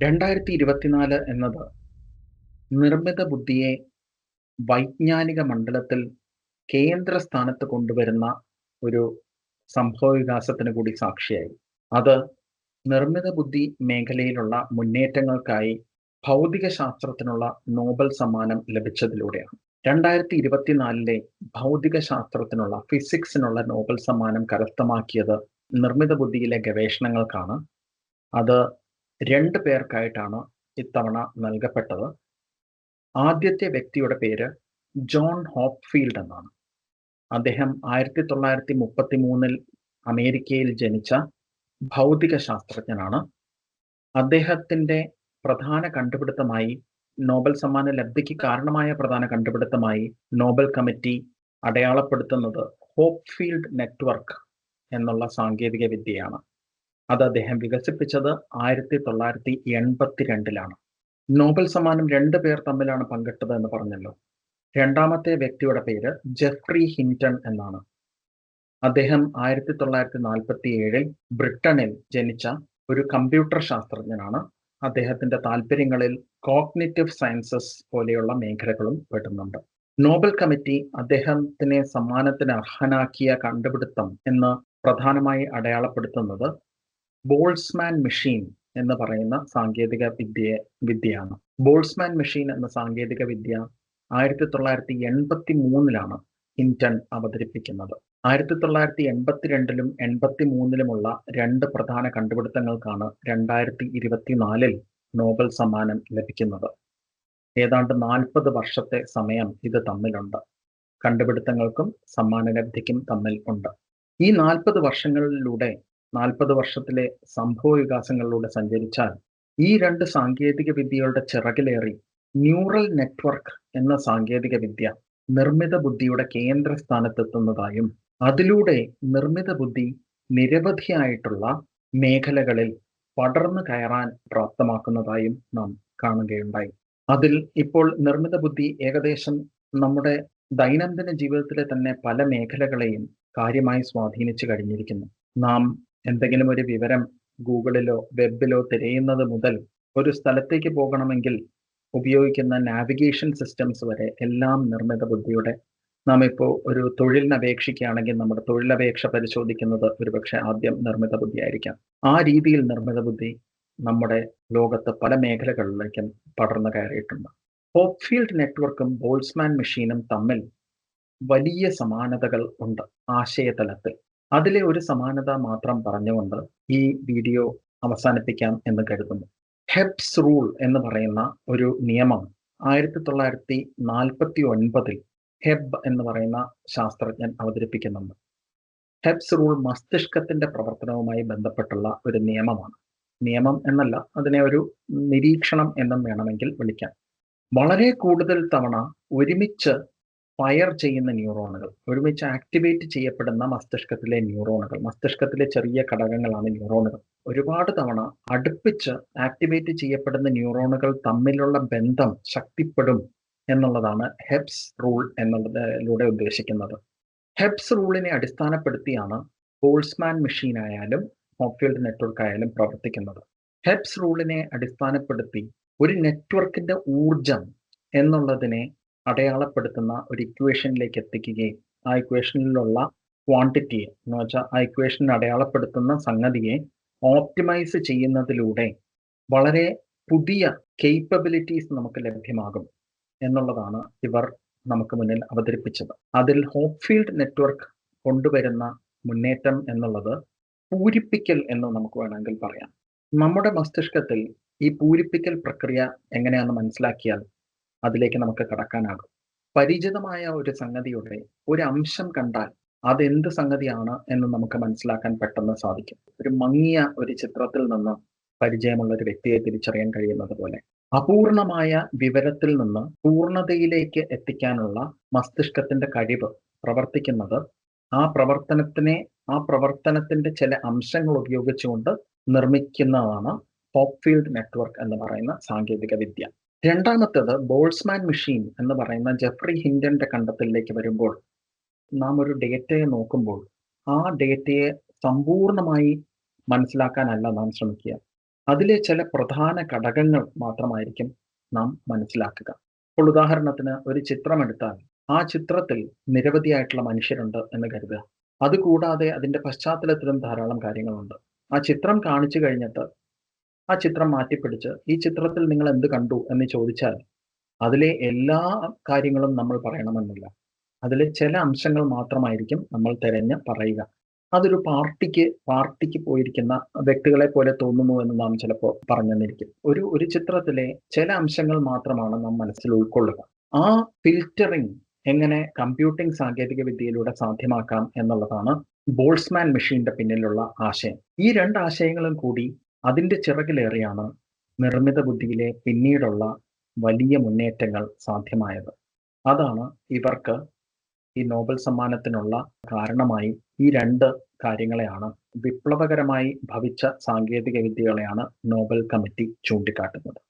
രണ്ടായിരത്തി ഇരുപത്തിനാല് എന്നത് നിർമ്മിത ബുദ്ധിയെ വൈജ്ഞാനിക മണ്ഡലത്തിൽ കേന്ദ്ര സ്ഥാനത്ത് കൊണ്ടുവരുന്ന ഒരു സംഭവ വികാസത്തിന് കൂടി സാക്ഷിയായി. അത് നിർമ്മിത ബുദ്ധി മേഖലയിലുള്ള മുന്നേറ്റങ്ങൾക്കായി ഭൗതിക ശാസ്ത്രത്തിനുള്ള നോബൽ സമ്മാനം ലഭിച്ചതിലൂടെയാണ്. രണ്ടായിരത്തി ഇരുപത്തിനാലിലെ ഭൗതിക ശാസ്ത്രത്തിനുള്ള ഫിസിക്സിനുള്ള നോബൽ സമ്മാനം കരസ്ഥമാക്കിയത് നിർമ്മിത ബുദ്ധിയിലെ ഗവേഷണങ്ങൾക്കാണ്. അത് രണ്ട് പേർക്കായിട്ടാണ് ഇത്തവണ നൽകപ്പെട്ടത്. ആദ്യത്തെ വ്യക്തിയുടെ പേര് ജോൺ ഹോപ്ഫീൽഡ് എന്നാണ്. അദ്ദേഹം ആയിരത്തി തൊള്ളായിരത്തി മുപ്പത്തി മൂന്നിൽ അമേരിക്കയിൽ ജനിച്ച ഭൗതിക ശാസ്ത്രജ്ഞനാണ് അദ്ദേഹത്തിന്റെ പ്രധാന കണ്ടുപിടുത്തമായി നോബൽ സമ്മാന ലബ്ധിക്ക് കാരണമായ പ്രധാന കണ്ടുപിടുത്തമായി നോബൽ കമ്മിറ്റി അടയാളപ്പെടുത്തുന്നത് ഹോപ്ഫീൽഡ് നെറ്റ്വർക്ക് എന്നുള്ള സാങ്കേതിക വിദ്യയാണ് അത് അദ്ദേഹം വികസിപ്പിച്ചത് ആയിരത്തി തൊള്ളായിരത്തി എൺപത്തിരണ്ടിലാണ് നോബൽ സമ്മാനം രണ്ടു പേർ തമ്മിലാണ് പങ്കിട്ടത് എന്ന് പറഞ്ഞല്ലോ. രണ്ടാമത്തെ വ്യക്തിയുടെ പേര് ജെഫ്രി ഹിന്റൺ എന്നാണ്. അദ്ദേഹം ആയിരത്തി തൊള്ളായിരത്തി നാൽപ്പത്തി ഏഴിൽ ബ്രിട്ടനിൽ ജനിച്ച ഒരു കമ്പ്യൂട്ടർ ശാസ്ത്രജ്ഞനാണ്. അദ്ദേഹത്തിന്റെ താല്പര്യങ്ങളിൽ കോഗ്നിറ്റീവ് സയൻസസ് പോലെയുള്ള മേഖലകളും പെടുന്നുണ്ട്. നോബൽ കമ്മിറ്റി അദ്ദേഹത്തിനെ സമ്മാനത്തിന് അർഹനാക്കിയ കണ്ടുപിടുത്തം എന്ന് പ്രധാനമായി അടയാളപ്പെടുത്തുന്നത് ബോൾസ്മാൻ മെഷീൻ എന്ന് പറയുന്ന സാങ്കേതിക വിദ്യ വിദ്യയാണ്. ബോൾസ്മാൻ മെഷീൻ എന്ന സാങ്കേതിക വിദ്യ ആയിരത്തി തൊള്ളായിരത്തി എൺപത്തി മൂന്നിലാണ് ഹിന്റൺ അവതരിപ്പിക്കുന്നത്. ആയിരത്തി തൊള്ളായിരത്തി എൺപത്തിരണ്ടിലും എൺപത്തി മൂന്നിലുമുള്ള രണ്ട് പ്രധാന കണ്ടുപിടുത്തങ്ങൾക്കാണ് രണ്ടായിരത്തി ഇരുപത്തിനാലിൽ നോബൽ സമ്മാനം ലഭിക്കുന്നത്. ഏതാണ്ട് നാൽപ്പത് വർഷത്തെ സമയം ഇത് തമ്മിലുണ്ട്. കണ്ടുപിടുത്തങ്ങൾക്കും സമ്മാനലബ്ധിക്കും തമ്മിൽ ഉണ്ട്. ഈ നാൽപ്പത് വർഷങ്ങളിലൂടെ നാൽപ്പത് വർഷത്തിലെ സംഭവ വികാസങ്ങളിലൂടെ സഞ്ചരിച്ചാൽ ഈ രണ്ട് സാങ്കേതിക വിദ്യകളുടെ ചിറകിലേറി ന്യൂറൽ നെറ്റ്വർക്ക് എന്ന സാങ്കേതിക വിദ്യ നിർമ്മിത ബുദ്ധിയുടെ കേന്ദ്ര സ്ഥാനത്തെത്തുന്നതായും അതിലൂടെ നിർമ്മിത ബുദ്ധി നിരവധിയായിട്ടുള്ള മേഖലകളിൽ പടർന്നു കയറാൻ പ്രാപ്തമാക്കുന്നതായും നാം കാണുകയുണ്ടായി. അതിൽ ഇപ്പോൾ നിർമ്മിത ബുദ്ധി ഏകദേശം നമ്മുടെ ദൈനംദിന ജീവിതത്തിലെ തന്നെ പല മേഖലകളെയും കാര്യമായി സ്വാധീനിച്ചു കഴിഞ്ഞിരിക്കുന്നു. നാം എന്തെങ്കിലും ഒരു വിവരം ഗൂഗിളിലോ വെബിലോ തിരയുന്നത് മുതൽ ഒരു സ്ഥലത്തേക്ക് പോകണമെങ്കിൽ ഉപയോഗിക്കുന്ന നാവിഗേഷൻ സിസ്റ്റംസ് വരെ എല്ലാം നിർമ്മിത ബുദ്ധിയുടെ നാം ഇപ്പോൾ ഒരു തൊഴിലിന് അപേക്ഷിക്കുകയാണെങ്കിൽ നമ്മുടെ തൊഴിലപേക്ഷ പരിശോധിക്കുന്നത് ഒരുപക്ഷെ ആദ്യം നിർമ്മിത ബുദ്ധിയായിരിക്കാം. ആ രീതിയിൽ നിർമ്മിത ബുദ്ധി നമ്മുടെ ലോകത്ത് പല മേഖലകളിലേക്കും പടർന്നു കയറിയിട്ടുണ്ട്. ഹോപ്ഫീൽഡ് നെറ്റ്വർക്കും ബോൾസ്മാൻ മെഷീനും തമ്മിൽ വലിയ സമാനതകൾ ഉണ്ട് ആശയതലത്തിൽ. അതിലെ ഒരു സമാനത മാത്രം പറഞ്ഞുകൊണ്ട് ഈ വീഡിയോ അവസാനിപ്പിക്കാം എന്ന് കരുതുന്നു. ഹെപ്സ് റൂൾ എന്ന് പറയുന്ന ഒരു നിയമം ആയിരത്തി തൊള്ളായിരത്തി നാൽപ്പത്തി ഒൻപതിൽ ഹെബ് എന്ന് പറയുന്ന ശാസ്ത്രജ്ഞൻ അവതരിപ്പിക്കുന്നുണ്ട്. ഹെബ്സ് റൂൾ മസ്തിഷ്കത്തിന്റെ പ്രവർത്തനവുമായി ബന്ധപ്പെട്ടുള്ള ഒരു നിയമമാണ്. നിയമം എന്നല്ല അതിനെ ഒരു നിരീക്ഷണം എന്നും വേണമെങ്കിൽ വിളിക്കാം. വളരെ കൂടുതൽ തവണ ഒരുമിച്ച് ഫയർ ചെയ്യുന്ന ന്യൂറോണുകൾ ഒരുമിച്ച് ആക്ടിവേറ്റ് ചെയ്യപ്പെടുന്ന മസ്തിഷ്കത്തിലെ ന്യൂറോണുകൾ മസ്തിഷ്കത്തിലെ ചെറിയ ഘടകങ്ങളാണ് ന്യൂറോണുകൾ ഒരുപാട് തവണ അടുപ്പിച്ച് ആക്ടിവേറ്റ് ചെയ്യപ്പെടുന്ന ന്യൂറോണുകൾ തമ്മിലുള്ള ബന്ധം ശക്തിപ്പെടും എന്നുള്ളതാണ് ഹെബ്സ് റൂൾ എന്നുള്ളതിലൂടെ ഉദ്ദേശിക്കുന്നത്. ഹെബ്സ് റൂളിനെ അടിസ്ഥാനപ്പെടുത്തിയാണ് ബോൾസ്മാൻ മെഷീൻ ആയാലും ഹോഫീൽഡ് നെറ്റ്വർക്ക് ആയാലും പ്രവർത്തിക്കുന്നത്. ഹെബ്സ് റൂളിനെ അടിസ്ഥാനപ്പെടുത്തി ഒരു നെറ്റ്വർക്കിന്റെ ഊർജം എന്നുള്ളതിനെ അടയാളപ്പെടുത്തുന്ന ഒരു ഇക്വേഷനിലേക്ക് എത്തിക്കുകയും ആ ഇക്വേഷനിലുള്ള ക്വാണ്ടിറ്റിയെ എന്ന് വെച്ചാൽ ആ ഇക്വേഷനിൽ അടയാളപ്പെടുത്തുന്ന സംഗതിയെ ഓപ്റ്റിമൈസ് ചെയ്യുന്നതിലൂടെ വളരെ പുതിയ കേപ്പബിലിറ്റീസ് നമുക്ക് ലഭ്യമാകും എന്നുള്ളതാണ് ഇവർ നമുക്ക് മുന്നിൽ അവതരിപ്പിച്ചത്. അതിൽ ഹോപ്ഫീൽഡ് നെറ്റ്വർക്ക് കൊണ്ടുവരുന്ന മുന്നേറ്റം എന്നുള്ളത് പൂരിപ്പിക്കൽ എന്ന് നമുക്ക് വേണമെങ്കിൽ പറയാം. നമ്മുടെ മസ്തിഷ്കത്തിൽ ഈ പൂരിപ്പിക്കൽ പ്രക്രിയ എങ്ങനെയാണെന്ന് മനസ്സിലാക്കിയാൽ അതിലേക്ക് നമുക്ക് കടക്കാനാകും. പരിചിതമായ ഒരു സംഗതിയുടെ ഒരു അംശം കണ്ടാൽ അതെന്ത് സംഗതിയാണ് എന്ന് നമുക്ക് മനസ്സിലാക്കാൻ പെട്ടെന്ന് സാധിക്കും. ഒരു മങ്ങിയ ഒരു ചിത്രത്തിൽ നിന്ന് പരിചയമുള്ള ഒരു വ്യക്തിയെ തിരിച്ചറിയാൻ കഴിയുന്നത് പോലെ. അപൂർണമായ വിവരത്തിൽ നിന്ന് പൂർണതയിലേക്ക് എത്തിക്കാനുള്ള മസ്തിഷ്കത്തിന്റെ കഴിവ് പ്രവർത്തിക്കുന്നത് ആ പ്രവർത്തനത്തിനെ ആ പ്രവർത്തനത്തിന്റെ ചില അംശങ്ങൾ ഉപയോഗിച്ചുകൊണ്ട് നിർമ്മിക്കുന്നതാണ് ഹോപ്ഫീൽഡ് നെറ്റ്വർക്ക് എന്ന് പറയുന്ന സാങ്കേതിക വിദ്യ. രണ്ടാമത്തേത് ബോൾസ്മാൻ മെഷീൻ എന്ന് പറയുന്ന ജെഫ്രി ഹിൻഡന്റെ കണ്ടെത്തലിലേക്ക് വരുമ്പോൾ നാം ഒരു ഡേറ്റയെ നോക്കുമ്പോൾ ആ ഡേറ്റയെ സമ്പൂർണമായി മനസ്സിലാക്കാനല്ല നാം ശ്രമിക്കുക. അതിലെ ചില പ്രധാന ഘടകങ്ങൾ മാത്രമായിരിക്കും നാം മനസ്സിലാക്കുക. അപ്പോൾ ഉദാഹരണത്തിന് ഒരു ചിത്രം എടുത്താൽ ആ ചിത്രത്തിൽ നിരവധിയായിട്ടുള്ള മനുഷ്യരുണ്ട് എന്ന് കരുതുക. അതുകൂടാതെ അതിന്റെ പശ്ചാത്തലത്തിലും ധാരാളം കാര്യങ്ങളുണ്ട്. ആ ചിത്രം കാണിച്ചു കഴിഞ്ഞിട്ട് ആ ചിത്രം മാറ്റിപ്പിടിച്ച് ഈ ചിത്രത്തിൽ നിങ്ങൾ എന്ത് കണ്ടു എന്ന് ചോദിച്ചാൽ അതിലെ എല്ലാ കാര്യങ്ങളും നമ്മൾ പറയണമെന്നില്ല. അതിലെ ചില അംശങ്ങൾ മാത്രമായിരിക്കും നമ്മൾ തിരഞ്ഞ് പറയുക. അതൊരു പാർട്ടിക്ക് പാർട്ടിക്ക് പോയിരിക്കുന്ന വ്യക്തികളെ പോലെ തോന്നുന്നു എന്ന് നാം ചിലപ്പോൾ പറഞ്ഞെന്നിരിക്കും. ഒരു ഒരു ചിത്രത്തിലെ ചില അംശങ്ങൾ മാത്രമാണ് നാം മനസ്സിൽ ഉൾക്കൊള്ളുക. ആ ഫിൽറ്ററിംഗ് എങ്ങനെ കമ്പ്യൂട്ടിംഗ് സാങ്കേതിക വിദ്യയിലൂടെ സാധ്യമാക്കാം എന്നുള്ളതാണ് ബോൾസ്മാൻ മെഷീന്റെ പിന്നിലുള്ള ആശയം. ഈ രണ്ട് ആശയങ്ങളും കൂടി അതിന്റെ ചിറകിലേറിയാണ് നിർമ്മിത ബുദ്ധിയിലെ പിന്നീടുള്ള വലിയ മുന്നേറ്റങ്ങൾ സാധ്യമായത്. അതാണ് ഇവർക്ക് ഈ നോബൽ സമ്മാനത്തിനുള്ള കാരണമായി ഈ രണ്ട് കാര്യങ്ങളെയാണ് വിപ്ലവകരമായി ഭവിച്ച സാങ്കേതിക വിദ്യകളെയാണ് നോബൽ കമ്മിറ്റി ചൂണ്ടിക്കാട്ടുന്നത്.